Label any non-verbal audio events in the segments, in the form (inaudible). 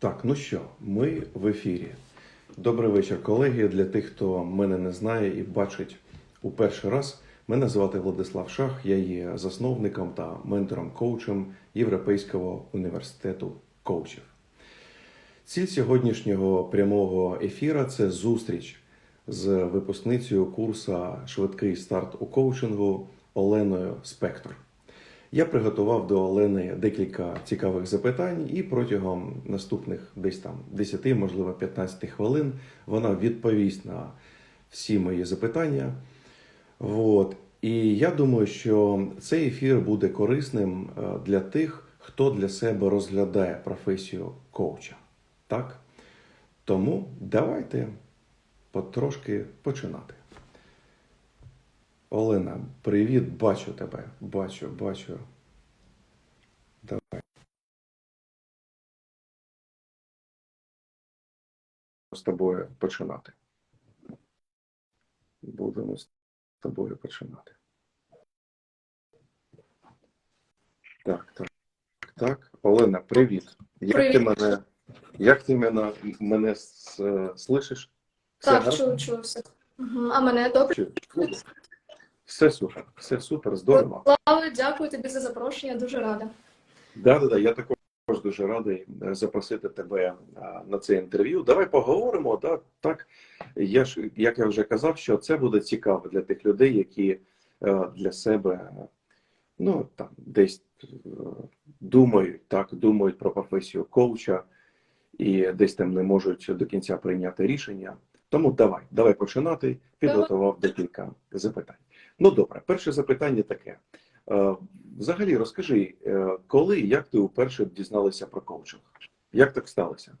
Так, ну що, ми в ефірі. Добрий вечір, колеги. Для тих, хто мене не знає і бачить у перший раз, мене звати Владислав Шах. Я є засновником та ментором-коучем Європейського університету коучів. Ціль сьогоднішнього прямого ефіра це зустріч з випускницею курсу Швидкий старт у коучингу Оленою Спектор. Я приготував до Олени декілька цікавих запитань, і протягом наступних десь там 10, можливо, 15 хвилин вона відповість на всі мої запитання. От. І я думаю, що цей ефір буде корисним е, для тих, хто для себе розглядає професію коуча. Так? Тому давайте потрошки починати. Олена, привіт, бачу тебе. Бачу, бачу. Давай. З тобою починати. Будемо з тобою починати. Так, так, так. Олена, привіт. Як Привіт. ти мене, як ти мене, мене е, слышиш? Так, чую, чую все. А мене добре? Чуєш? Все супер, все супер, здорово. Слава, дякую тобі за запрошення, дуже рада. Да, да, да, я також дуже радий е, запросити тебе на це інтерв'ю. Давай поговоримо. Да, так, я ж, як я вже казав, що це буде цікаво для тих людей, які е, для себе ну, там, десь е, думають, так, думають про професію коуча і десь там не можуть до кінця прийняти рішення. Тому давай, давай починати. Підготував декілька запитань. Ну добре, перше запитання таке. Е, Взагалі, розкажи, е, коли і як ти вперше дізналася про коучинг? Як так сталося?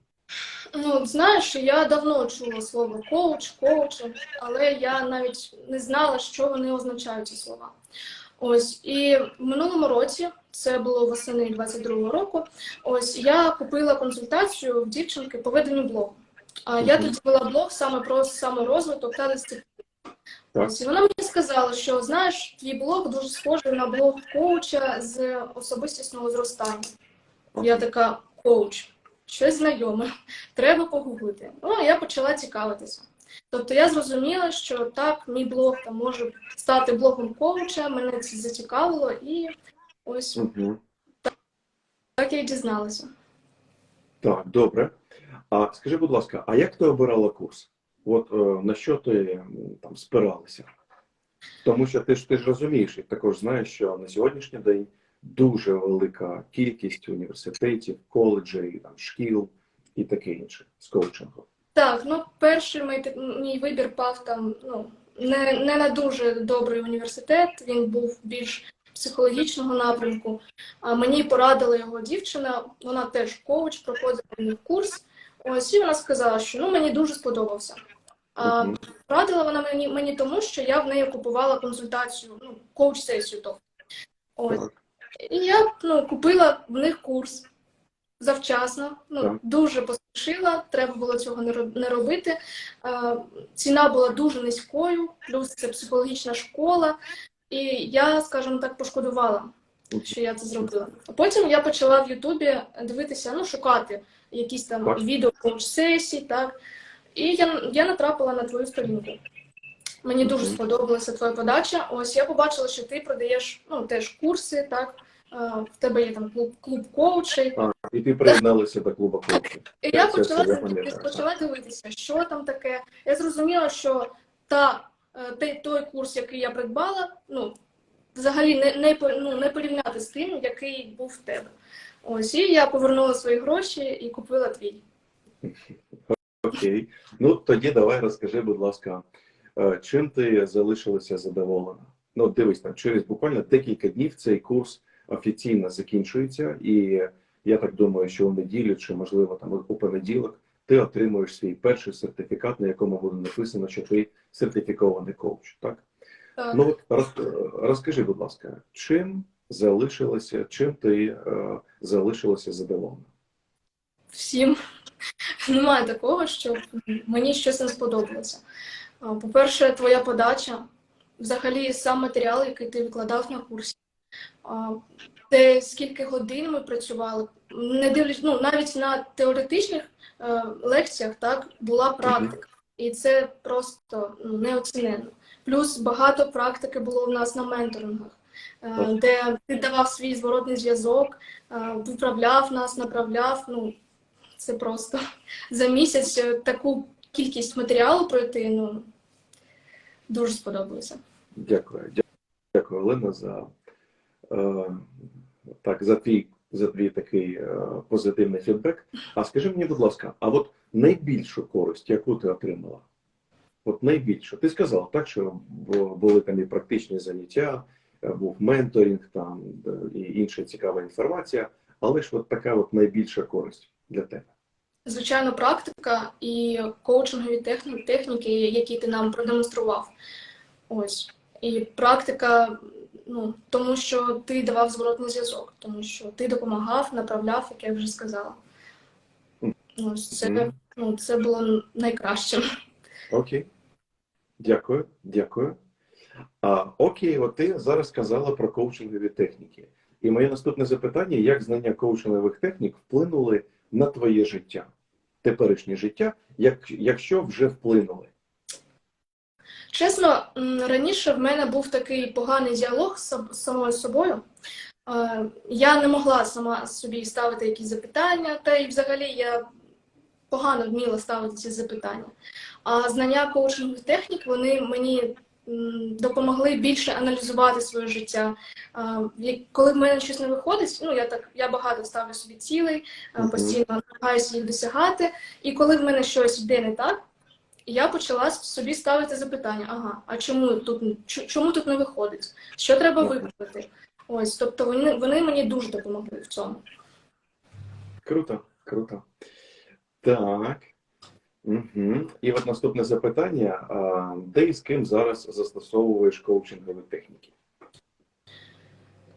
Ну, знаєш, я давно чула слово коуч, коучинг, але я навіть не знала, що вони означають ці слова. Ось і в минулому році, це було восени 22-го року. Ось я купила консультацію в дівчинки по веденню блогу. А я тоді вела блог саме про саморозвиток та дисципліну. Так. Ось, вона мені сказала, що знаєш, твій блог дуже схожий на блог коуча з особистісного зростання. Я така коуч, щось знайоме, (laughs) треба погуглити. Ну, я почала цікавитися. Тобто я зрозуміла, що так, мій блог там може стати блогом коуча, мене це зацікавило, і ось Угу. так я й дізналася. Так, добре. А скажи, будь ласка, а як ти обирала курс? От е, на що ти там спиралася? Тому що ти ж ти ж розумієш і також знаєш, що на сьогоднішній день дуже велика кількість університетів, коледжів, там, шкіл і таке інше з коучингом. Так, ну перший мій, мій вибір пав там ну, не, не на дуже добрий університет, він був більш психологічного напрямку. А мені порадила його дівчина, вона теж коуч, проходила курс. Ось і вона сказала, що ну мені дуже сподобався. А, Порадила вона мені, мені тому, що я в неї купувала консультацію, ну, коуч-сесію. тобто. Так. І я ну, купила в них курс завчасно. Ну, дуже поспішила, треба було цього не робити. Ціна була дуже низькою, плюс це психологічна школа. І я, скажімо так, пошкодувала, що я це зробила. А потім я почала в Ютубі дивитися, ну, шукати якісь там відео коуч-сесій, так. І я, я натрапила на твою сторінку. Мені дуже сподобалася твоя подача. Ось я побачила, що ти продаєш ну, теж курси, так. Е, В тебе є там клуб, клуб коучей. А, і ти приєдналася до клубу коучів. І я почала, почала дивитися, що там таке. Я зрозуміла, що та, е, той, той курс, який я придбала, ну, взагалі не, не, ну, не порівняти з тим, який був в тебе. Ось, і я повернула свої гроші і купила твій. Окей. Ну тоді давай розкажи, будь ласка, е, чим ти залишилася задоволена? Ну, дивись, там через буквально декілька днів цей курс офіційно закінчується, і я так думаю, що у неділю чи можливо там у понеділок ти отримуєш свій перший сертифікат, на якому буде написано, що ти сертифікований коуч. Так Так. ну от роз- розкажи, будь ласка, чим залишилася, чим ти е, залишилася задоволена? Всім. Немає такого, що мені щось не сподобалося. По-перше, твоя подача, взагалі сам матеріал, який ти викладав на курсі. Те, скільки годин ми працювали, не дивлячись, ну навіть на теоретичних е, лекціях так була практика, і це просто ну, неоціненно. Плюс багато практики було в нас на менторингах, е, де ти давав свій зворотний зв'язок, е, виправляв нас, направляв. Ну це просто (laughs) за місяць е, таку кількість матеріалу пройти. Ну дуже сподобалося. Дякую. Дякую, Олена, за, е, так, за твій, за твій такий е, позитивний фідбек. А скажи мені, будь ласка, а от найбільшу користь, яку ти отримала? От найбільшу. Ти сказав, так, що були там і практичні заняття, е, був менторинг там е, і інша цікава інформація, але ж от така от найбільша користь для тебе. Звичайно, практика і коучингові техні- техніки, які ти нам продемонстрував. Ось. І практика, ну, тому що ти давав зворотний зв'язок, тому що ти допомагав, направляв, як я вже сказала. Ось це, ну, це було найкраще. Окей. Дякую, дякую. А, окей, от ти зараз сказала про коучингові техніки. І моє наступне запитання: як знання коучингових технік вплинули на твоє життя, теперішнє життя, як, якщо вже вплинули? Чесно, раніше в мене був такий поганий діалог з самою собою. Е, Я не могла сама собі ставити якісь запитання, та й взагалі я погано вміла ставити ці запитання. А знання коучингових технік вони мені допомогли більше аналізувати своє життя. Коли в мене щось не виходить, ну я так я багато ставлю собі цілей, е, постійно намагаюся їх досягати. І коли в мене щось йде не так, я почала собі ставити запитання: ага, а чому тут чому тут не виходить? Що треба виправити? Ось, тобто вони, вони мені дуже допомогли в цьому. Круто, круто. Так. Угу. І от наступне запитання: де і з ким зараз застосовуєш коучингові техніки?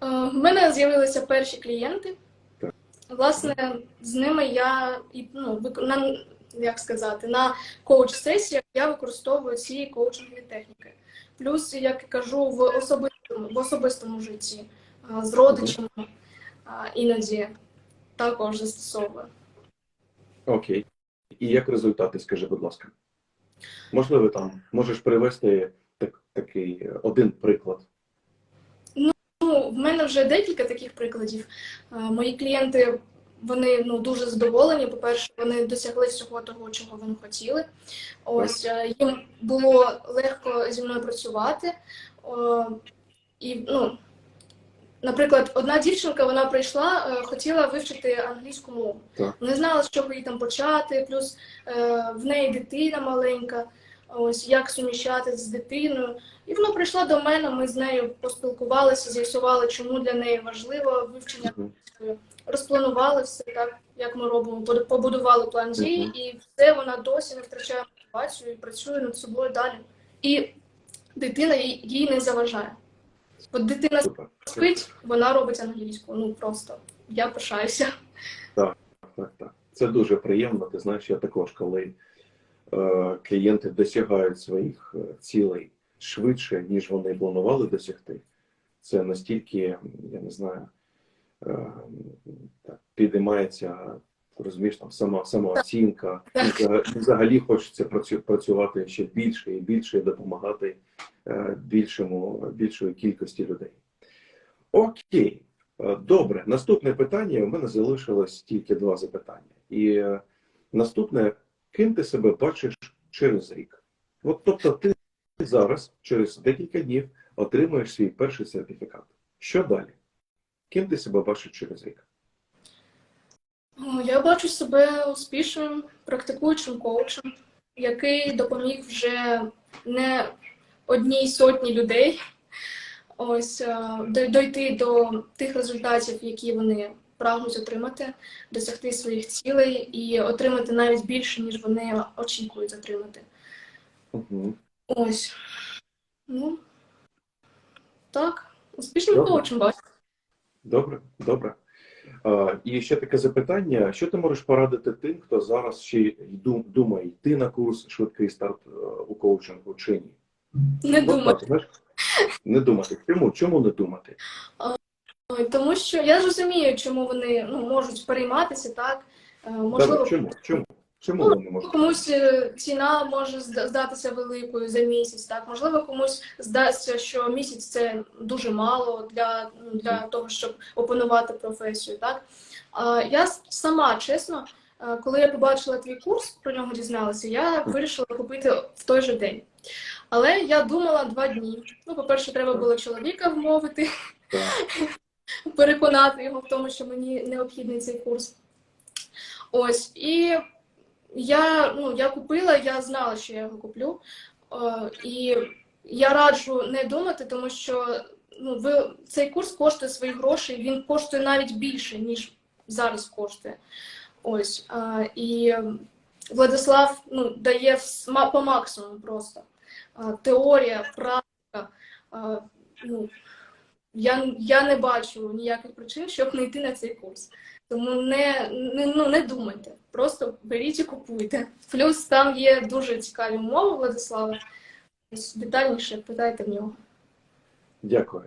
Е, В мене з'явилися перші клієнти. Так. Власне, з ними я ну, на, як сказати, на коуч-сесіях я використовую ці коучингові техніки. Плюс, як я кажу, в особистому, в особистому житті е, з родичами е, іноді також застосовую. Окей. І як результати, скажи, будь ласка. Можливо, там можеш привести так, такий е, один приклад. Ну, в мене вже декілька таких прикладів. Е, Мої клієнти вони ну дуже задоволені. По-перше, вони досягли всього того, чого вони хотіли. Ось е, їм було легко зі мною працювати. І ну, наприклад, одна дівчинка вона прийшла, е, хотіла вивчити англійську мову. Так. Не знала, з чого їй там почати. Плюс е, в неї дитина маленька. Ось як суміщати з дитиною. І вона прийшла до мене, ми з нею поспілкувалися, з'ясували, чому для неї важливо вивчення. Розпланували все так, як ми робимо, побудували план дій, і все вона досі не втрачає мотивацію і працює над собою далі. І дитина їй не заважає. От дитина Супер. спить, вона робить англійську. Ну просто я пишаюся. Так, так. так. Це дуже приємно. Ти знаєш, я також, коли е, клієнти досягають своїх е, цілей швидше, ніж вони планували досягти. Це настільки, я не знаю, е, так, підіймається, розумієш, там сама самооцінка. І взагалі хочеться працювати ще більше і більше і допомагати більшому, більшої кількості людей. Окей. Е, Добре, наступне питання. У мене залишилось тільки два запитання. І е, наступне, ким ти себе бачиш через рік? От тобто, ти зараз, через декілька днів, отримуєш свій перший сертифікат. Що далі? Ким ти себе бачиш через рік? Я бачу себе успішним практикуючим коучем, який допоміг вже не одній сотні людей ось е, дойти до тих результатів, які вони прагнуть отримати, досягти своїх цілей і отримати навіть більше, ніж вони очікують отримати. Угу. Ось. Ну, так, успішним Добре. коучем бачу. Добре, добре. А, і ще таке запитання: що ти можеш порадити тим, хто зараз ще думає йти на курс швидкий старт е, у коучингу чи ні? Не думаю. так. Не думати. Чому? Чому не думати? Тому що я розумію, чому вони ну, можуть перейматися, так? Е, Можливо, Так, чому? Чому? Чому Ну, вони можуть? комусь е, ціна може здатися великою за місяць, так? Можливо, комусь здасться, що місяць це дуже мало для, для того, щоб опанувати професію, так? Я сама, чесно, е, коли я побачила твій курс, про нього дізналася, я вирішила купити в той же день. Але я думала два дні. Ну, по-перше, треба було чоловіка вмовити, Так. переконати його в тому, що мені необхідний цей курс. Ось, і я, ну, я купила, я знала, що я його куплю. Е, і я раджу не думати, тому що ну, ви, цей курс коштує свої гроші, він коштує навіть більше, ніж зараз коштує. Ось. Е, і Владислав ну, дає по максимуму просто. Теорія, практика. Ну, я, я не бачу ніяких причин, щоб не йти на цей курс. Тому не, не, ну, не думайте, просто беріть і купуйте. Плюс там є дуже цікаві умови Владислава. Детальніше питайте в нього. Дякую,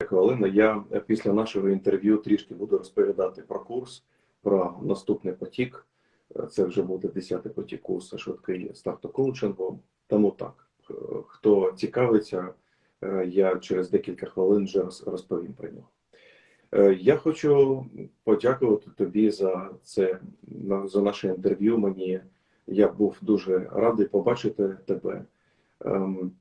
дякую, Олена. Я після нашого інтерв'ю трішки буду розповідати про курс, про наступний потік. Це вже буде 10-й потік курсу швидкий старту-коучингу. Тому так, хто цікавиться, е, я через декілька хвилин вже розповім про нього. Е, Я хочу подякувати тобі за це за наше інтерв'ю. Мені я був дуже радий побачити тебе. Ем,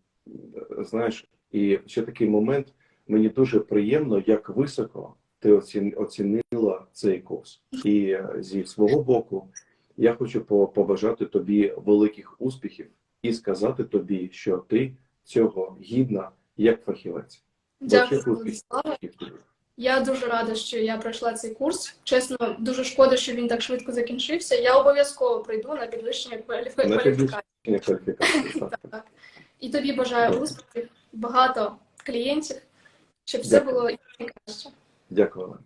Знаєш, і ще такий момент. Мені дуже приємно, як високо ти оцінила цей курс. І зі свого боку я хочу побажати тобі великих успіхів і сказати тобі, що ти цього гідна як фахівець. Дякую. Я дуже рада, що я пройшла цей курс. Чесно, дуже шкода, що він так швидко закінчився. Я обов'язково прийду на підвищення кваліфікації. Так. І тобі бажаю успіхів, багато клієнтів, щоб все Дякую. було найкраще. Дякую, Олена.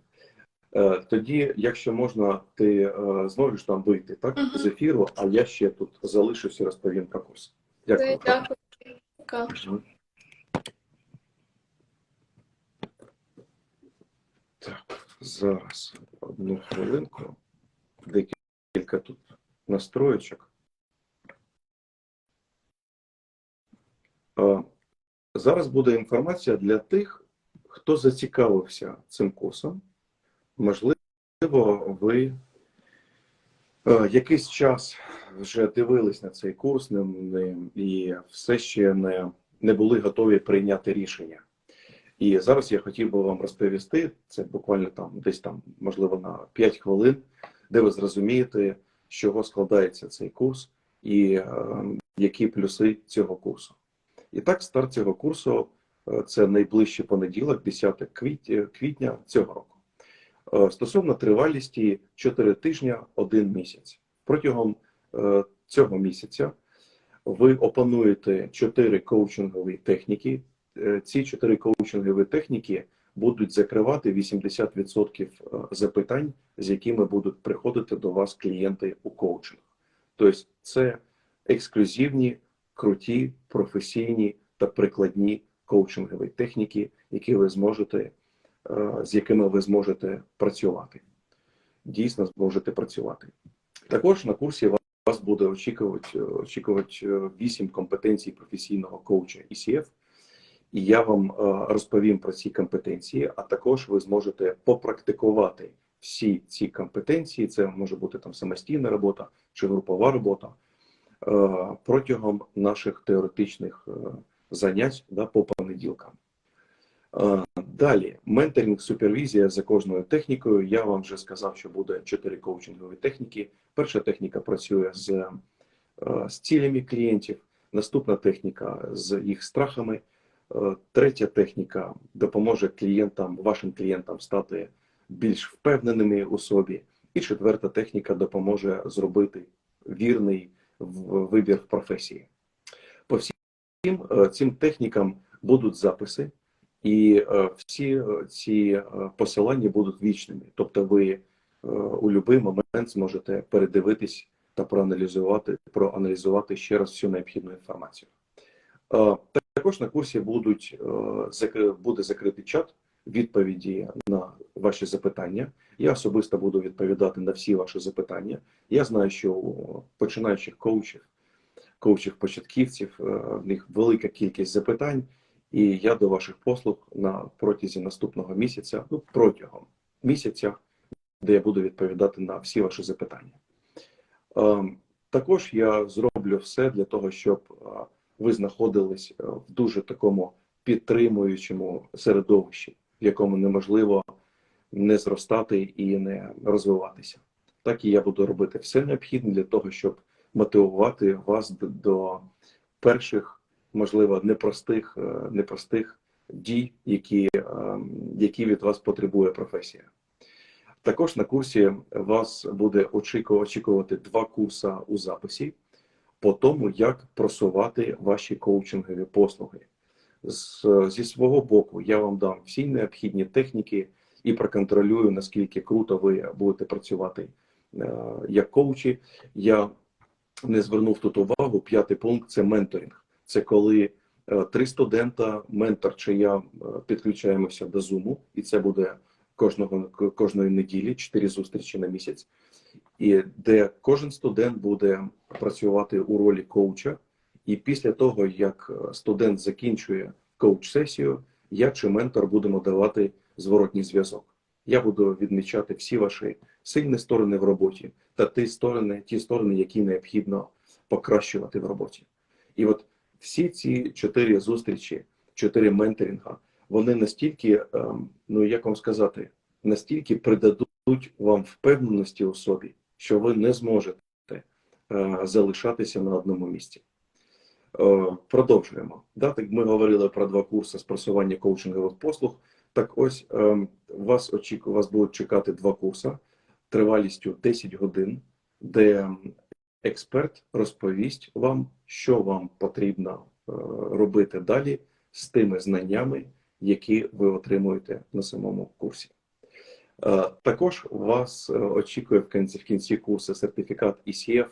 Е, Тоді, якщо можна, ти е, зможеш там вийти так Мгм. з ефіру, а я ще тут залишусь і розповім про курс. Дякую. Дякую. Так, зараз одну хвилинку. Декілька тут настроєчок. Е, Зараз буде інформація для тих, хто зацікавився цим курсом. Можливо, ви е, якийсь час вже дивились на цей курс і все ще не, не були готові прийняти рішення. І зараз я хотів би вам розповісти, це буквально там десь там, можливо, на 5 хвилин, де ви зрозумієте, з чого складається цей курс і е, які плюси цього курсу. І так, старт цього курсу е, це найближчий понеділок, 10 квітня, квітня цього року. Е, Стосовно тривалісті 4 тижня, 1 місяць. Протягом е, цього місяця ви опануєте 4 коучингові техніки. Е, Ці 4 коучингові техніки будуть закривати 80% е, запитань, з якими будуть приходити до вас клієнти у коучинг. Тобто, це ексклюзивні, круті, професійні та прикладні коучингові техніки, які ви зможете, з якими ви зможете працювати. Дійсно зможете працювати. Також на курсі вас буде очікувати, очікувати е, 8 компетенцій професійного коуча ECF. І я вам е, розповім про ці компетенції, а також ви зможете попрактикувати всі ці компетенції. Це може бути там самостійна робота чи групова робота е, протягом наших теоретичних е, занять да, по понеділкам. Далі менторинг, супервізія за кожною технікою. Я вам вже сказав, що буде чотири коучингові техніки. Перша техніка працює з, е, з цілями клієнтів, наступна техніка з їх страхами. Е, Третя техніка допоможе клієнтам, вашим клієнтам стати більш впевненими у собі. І четверта техніка допоможе зробити вірний вибір в професії. По всім е, цим технікам будуть записи, і е, всі е, ці е, посилання будуть вічними. Тобто, ви у будь-який момент зможете передивитись та проаналізувати, проаналізувати ще раз всю необхідну інформацію. Також на курсі будуть буде закритий чат, відповіді на ваші запитання. Я особисто буду відповідати на всі ваші запитання. Я знаю, що у починаючих коучів, коучів початківців, е, в них велика кількість запитань, і я до ваших послуг на протязі наступного місяця, ну протягом місяця, де я буду відповідати на всі ваші запитання. Ем, Також я зроблю все для того, щоб е, ви знаходились е, в дуже такому підтримуючому середовищі, в якому неможливо не зростати і не розвиватися. Так і я буду робити все необхідне для того, щоб мотивувати вас до перших, можливо, непростих, е, непростих дій, які, ем, які від вас потребує професія. Також на курсі вас буде очікувати два курси у записі по тому, як просувати ваші коучингові послуги. Зі свого боку, я вам дам всі необхідні техніки і проконтролюю, наскільки круто ви будете працювати е, як коучі. Я не звернув тут увагу. П'ятий пункт це менторинг. Це коли е, три студента, ментор чи я е, підключаємося до Zoom, і це буде кожного кожної неділі, чотири зустрічі на місяць, і де кожен студент буде працювати у ролі коуча. І після того, як е, студент закінчує коуч-сесію, я чи ментор будемо давати зворотній зв'язок. Я буду відмічати всі ваші сильні сторони в роботі та ті сторони, ті сторони, які необхідно покращувати в роботі. І от всі ці чотири зустрічі, чотири менторинга, вони настільки, ем, ну як вам сказати, настільки придадуть вам впевненості у собі, що ви не зможете е, залишатися на одному місці. Е, Продовжуємо. Да, так ми говорили про два курси з коучингових послуг. Так ось ем, вас очікує, вас будуть чекати два курси тривалістю 10 годин, де ем, експерт розповість вам, що вам потрібно е, робити далі з тими знаннями, які ви отримуєте на самому курсі. Е, Також вас е, очікує в кінці, в кінці курсу сертифікат ECF,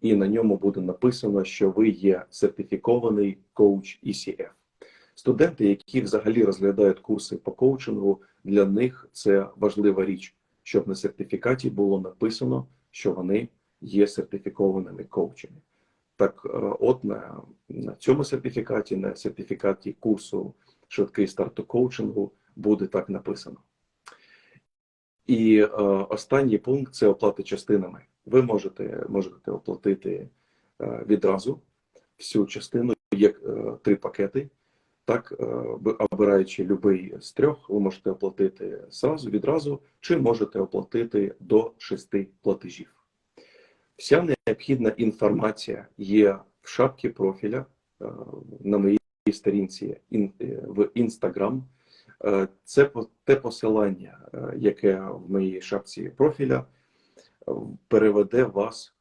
і на ньому буде написано, що ви є сертифікований коуч ECF. Студенти, які взагалі розглядають курси по коучингу, для них це важлива річ, щоб на сертифікаті було написано, що вони є сертифікованими коучами. Так, е, от на, на цьому сертифікаті, на сертифікаті курсу швидкий старт до коучингу буде так написано. І е, останній пункт це оплата частинами. Ви можете, можете оплатити е, відразу всю частину, як е, три пакети. Так, е, обираючи будь-який з трьох, ви можете оплатити зразу, відразу, чи можете оплатити до шести платежів. Вся необхідна інформація є в шапці профіля е, на моїй сторінці е, в Instagram. Е, Це те посилання, яке в моїй шапці профіля переведе вас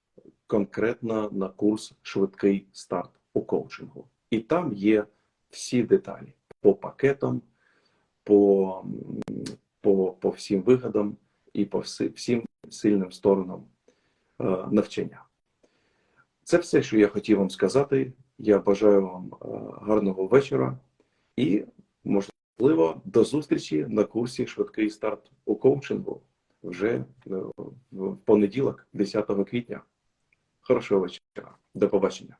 конкретно на курс швидкий старт у коучингу. І там є всі деталі по пакетам, по, по, по всім вигадам і по всі- всім сильним сторонам навчання. Це все, що я хотів вам сказати. Я бажаю вам е, гарного вечора і, можливо, до зустрічі на курсі Швидкий старт у коучингу вже е, в понеділок, 10 квітня. Хорошого вечора. До побачення.